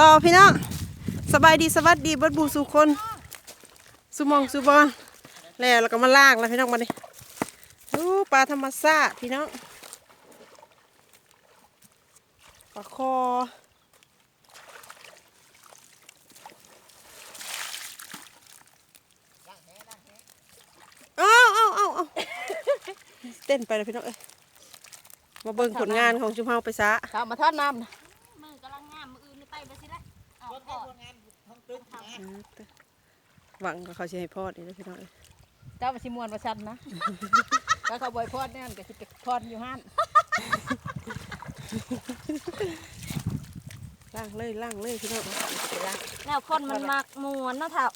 ต่อพี่น้องสบายดีสวัสดีเบิดบูสุคนสุมองสุบอลแล้วเราก็มาล่างแล้วพี่น้องมาดิดูปลาธรรมชาติพี่น้องปลาคอเอาเอาเอาเอาเต้นไปเลยพี่น้องเอ้ยมาเบิ่งผลงานของชุมเฮาไปซะข้าวมาทอดน้ำนะ มือกำลังงามมืออื่นนี่ไปไปสิละเอาพอด หวังว่าเขาจะให้พอดนี่นะพี่น้องเอ้ยเจ้ามาชิมวนมาชันนะถ้าเขาบอยพอดแน่นก็สิไปพอดอยู่ห้านล่างเลยล่างเลยพี่น้องแนวคนมันมักมวนเนาะเถ่า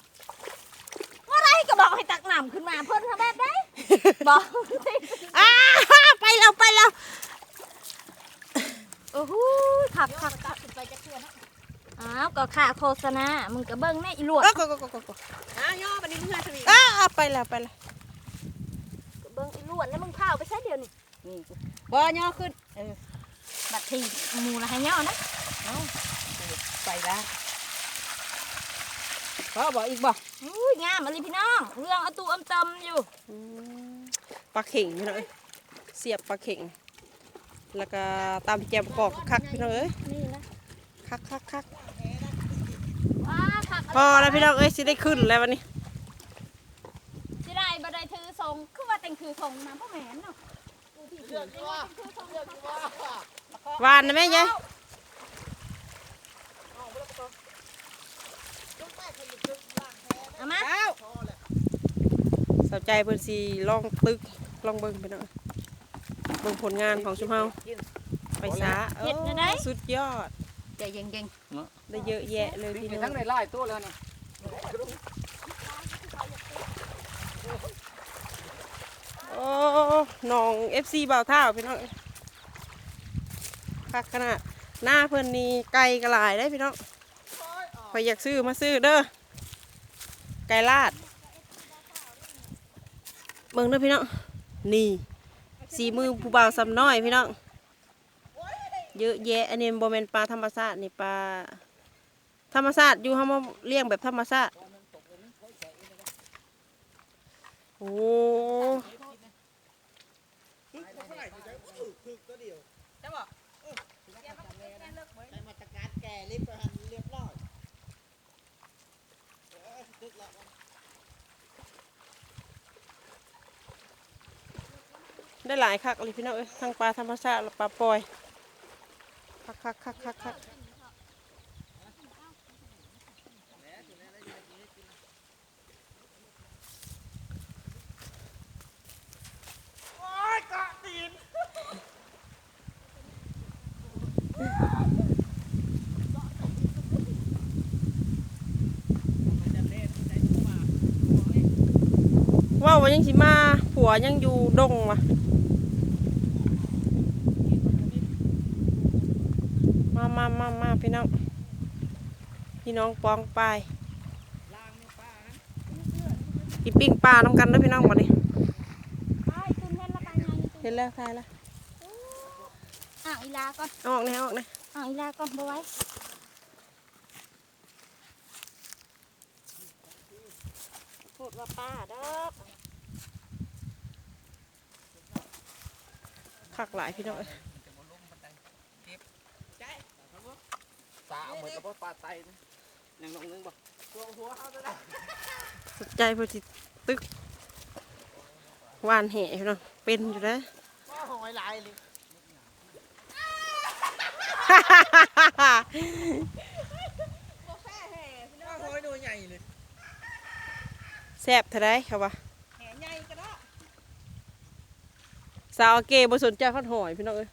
ว่าไรก็บอกให้ตักน้ำขึ้นมาเพิ่นทำแบบได้บอกอ้าไปแล้วไปแล้วโอ้โหขับขับขับไปจะเชื่อนะอ้าว ก็ค่าโฆษณา มึงก็เบิ่งแน่อีหลวดเอ้าก็ก็ก็ก็ก็อ้าวย่อบันนี้มึงหาสวีอ้าไปแล้วไปแล้วก็เบิ่งอีหลวดแล้วมึงพาเอาไปใช้เดียวนี่นี่บ่ย่อขึ้นเออบัดทีหมูละให้เนาะนะเอาใส่ละพอบอกอีกบ่อุ้ยงามอะไรพี่น้องเรื่องเอาตูอมตำอยู่อืมปลาเข่งพี่น้องเอ้ยเสียบปลาเข่ง แล้วก็ตำแจมกอกคักๆพี่น้องเอ้ยนี่นะคักคักคักว้าขับ พอแล้วพี่น้องเอ้ยสิได้ขึ้นแล้ววันนี้สิได้บ่ได้ถือทรงคือว่าแต่งถือทรงมาพ่อแม่นเนาะหวานนะแม่ยายเอามาอ้าวสนใจเพิ่นสิลองตึกลองเบิ่งพี่น้องเบิ่งผลงานของชุมเฮาไปซะโอ้สุดยอด ใจเย็นได้เยอะแยะเลยๆพี่มีน้ทั้องงในไล่ตัวแล้วนี่โอ้น้อง FC บ่าวเท่าพี่น้องคักขนาดหน้าเพิ่นนี่ไก่กระหลายได้พี่น้องใครอยากซื้อมาซื้อเด้อไก่ลาดเบิ่งเด้อพี่น้องนี่สีมือผู้บ่าวสำน้อยพี่น้อง เยอะแยะ อันนี้โบ่แม่นปลาธรรมชาตินี่ปลาธรรมชาติอยู่เฮามาเลี้ยงแบบธรรมชาติโอ้จะบอกในมาตรการแก่ลิฟต์หันเรียบร้อยได้หลายคักเลยพี่น้องเอ้ยทั้งปลาธรรมชาติและปลาปล่อย คักคักคักคักคักว่าวว่ายังสิมา ผัวยังอยู่ดงวะ มามามามาพี่น้อง พี่น้องปองไปอีปิ้งปลาน้ำกันเด้วยพี่น้องวันนี้ไปตุนเห็นละกันยังเห็นแล้วทายแล้วอ่างอีลาก่อนเอาออกเลยเอาออกเลยอ่างอีลาก่อนบ่ไว้พูดว่าป้าดอกคักหลายพี่น้องเอ้ย สาเอาเหมือนกับว่าปลาไตนะยังลงนึงบ่หัวหัวเอาได้สนใจเพื่อสิตึกหวานแห่พี่น้องเป็นอยู่นะว่าหอยลายเลยว่าหอยตัวใหญ่เลยแซ่บเท่าไรครับวะแหใหญ่ก็ได้สาวเกบ่สนใจข้าวหอยพี่น้องเอ้ย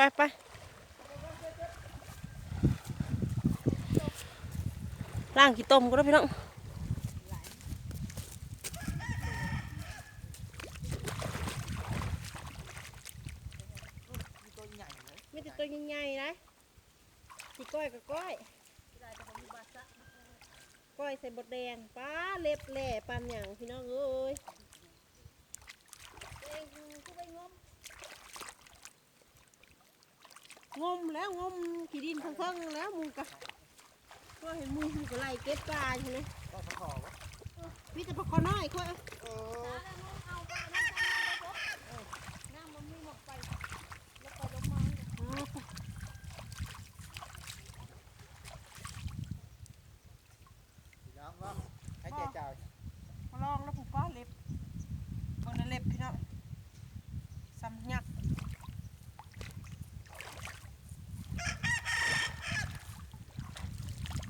ไปไปล่างขี้ต้มก็ได้พี่น้องไม่ติดตัวใหญ่ๆนะสีก้อยก้อยก้อยใส่บดแดงป้าเล็บแหล่ปันอย่างพี่น้องเอ้ย แล้วงมขี้ดินทั้งเทิงๆแล้วหมูกะก็เห็นหมูหมูกะไล่เก็บปลาใช่ไหมก็ขอวะพี่จะปลาคอน้อยค่อยเอาเออ น้ำมันไม่หมดไปแล้วก็ลงมา เอาไป พี่น้องว่าให้เจ๊จ่าย มาลองแล้วผูป้าเล็บคนนั้นเล็บพี่น้องซ้ำยักษ์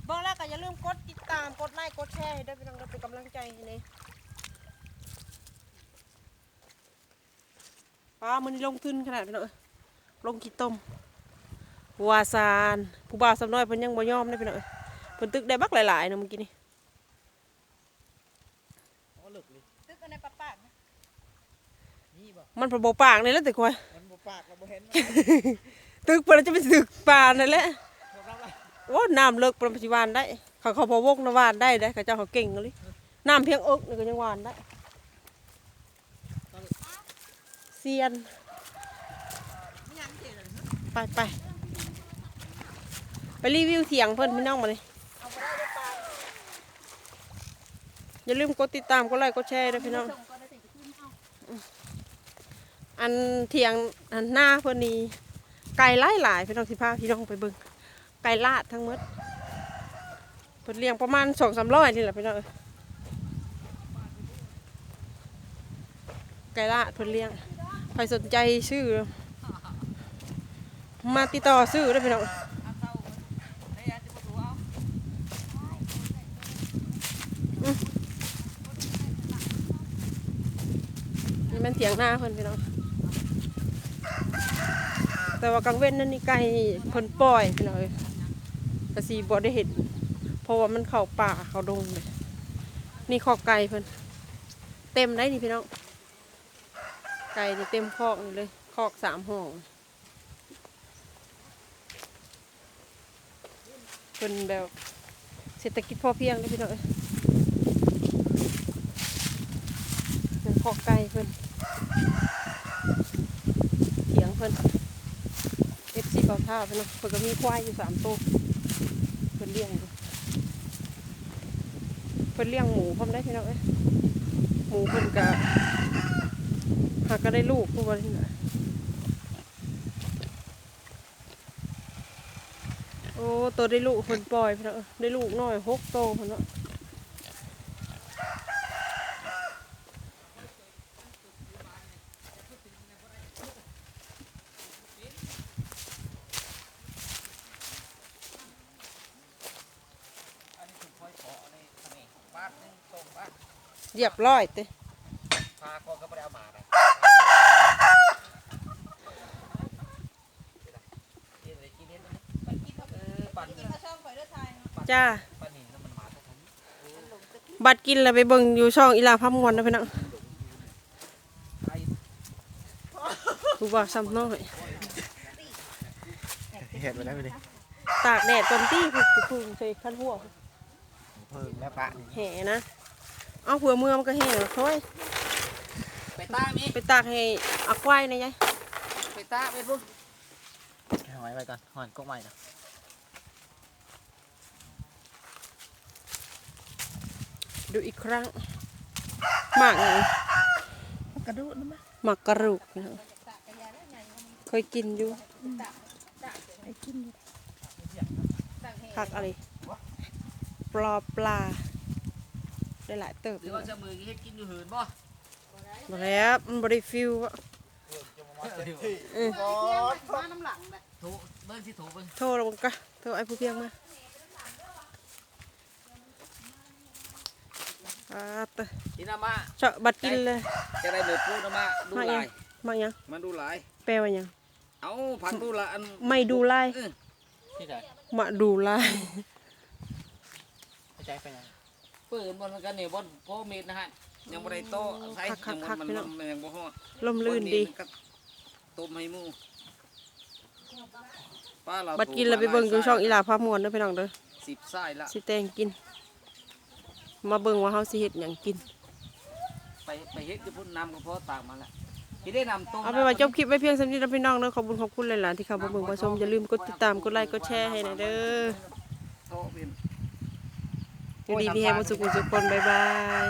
บอ กแล้วก็อย่าลืมกดติดตามกดไลค์กดแชร์ให้ด้วยพี่น้องเป็นกำลังใจให้เลยป้ามันนี่ลงทุนขนาดพี่น้องเอ้ยลงกี่ต้มวาซานผู้บ่าวสำน้อยเพิ่นยังบ่ยอมเลยพี่น้องเอ้ยเพิ่นตึกได้บักหลายๆนะเมื่อกี้นี่โอ้หลึกเลยตึกอันในปะปากนะนี่บ่มันประโบปากนี่แหล้วแต่ควายมันบ่ปากเราบ่เห็นตึกเพิ่นจะเป็นตึกปานนั่นแหละบ่รับเลย โอ้น้ำเลิกป็นปัจจุบันได้ เขาเขาพอวกนวานได้ได้เขาเจ้าเขาเก่งเลยน้ำเพียงอกนี่ก็ยังหวานได้เซียนไปไปไปรีวิวเถียงเพิ่อนพี่น้องมาเลยอย่าลืมกดติดตามกดไลค์กดแชร์ด้วยพี่น้องอันเถียงอันหน้าเพิ่นนี่ไก่ไล่หลายพี่น้องสิพาพี่น้องไปเบิ่ง ไก่ลาดทั้งหมดเพิ่นเลี้ยงประมาณสองสามร้อยนี่แหละพี่น้องไก่ลาดเพิ่นเลี้ยงใครสนใจซื้อมาติดต่อซื้อได้พี่น้องนี่มันเถียงหน้าเพิ่นพี่น้องแต่ว่ากลางเว้นนั่นนี่ไก่เพิ่นปล่อยพี่น้องเอ้ย กะสีบ่ได้เห็นเพราะว่ามันเข้าป่าเข้าดงเลยนี่คอกไก่เพิ่นเต็มได้นี่พี่น้องไก่นี่เต็มคอกนี่เลยคอกสามห้องเพิ่นแบบเศรษฐกิจพอเพียงเลยพี่น้องคอกไก่เพิ่นเถียงเพิ่นเอฟซีเก่าท่าเพิ่นเนาะเพิ่นก็มีควายอยู่สามตัว นเลี้ยงเพิ่นเลี้ยงหมูพร้อมได้พี่น้องเอ้ยหมูเพิ่นกะหากก็ได้ลูกพวกวันนี้โอ้ตัวได้ลูกเพิ่นปล่อยพี่น้องได้ลูกน้อยหกโตเพิ่นเนาะ อันนี้ถูกค่อยขอในทะเลบาทหนึงส่งบาท เรียบร้อยเต้พาก็ก็บ่ได้เอามาได้กินอะไรกินเห็นมันเออปั่นกินข้าวช่องข่อยเด้อทายจ้าปั่นนี่แล้วมันมาทุกคนบัดกินแล้วไปเบิ่งอยู่ช่องอีลาพัมงวนนะพี่น้องไอ้ผู้บ่าวซ้ำน้อยเห็ดไปแล้วดิตากแดดจนตี้ผู้ผู้ผู้ใส่คันหัวเพิ่งแล้วปะนี่แห่นะ เอาหัวเมือมันก็แห่แล้วค่อยไปตามีไปตากให้อักไว้นะยายไปตาไปพุ่นหอยไปก่อนหอนกกใหม่ก่อนดูอีกครั้งหมากไงกระดูกนะมั้ยหมากกระรูกนะเคยกินอยู่ไอ้กินอยู่ตักแห่ผักอะไรปลาปลา ได้หลายเติบหรือว่าจะมือเฮ็ดกินอยู่หืนบ่มาแล้วมันบริฟิลวะมาน้ำหลังแหละถูเบิ่งสิถูเบิ่งโทรลงกะโทรไอ้ผู้เพียงมาอ่าเตะนี่นะมาเจาะบัดกินเลย จะได้เบิดพูดนะมาดูมาหยัลางยมายังมาดูหลาย แปลว่ายังเอาพันดูละอันไม่ดูไล่เออที่ไหนมาดูไล่ใจไปยัง เปิดบอลกันเนี่ยบอลโพเมตรนะฮะยังบ่ได้โตใส่ยังบ่มันมันยังบ่ฮอดลมลื่นดีต้มให้หมูป้าเราบัดกินแล้วไปเบิ่งอยู่ช่องอีหลาภาพมวนเด้อพี่น้องเด้อสิบไส้ละสิแต่งกิน มาเบิ่งว่าเฮาสิเฮ็ดหยังกิน ไปไปเฮ็ดกับพุ่นน้ำก็พอตากมาแล้วที่ได้นำต้มเอาไปนว่าจบคลิปไว้เพียงสำนี้นะพี่น้องเด้อขอบคุณขอบคุณหลายๆที่เข้ามาเบิ่งมาชมอย่าลืมกดติดตามกดไลค์กดแชร์ให้หน่อยเด้อ โต๊ะเป็น อยู่ดีพี่แฮงสุขุสุขคน บ๊ายบาย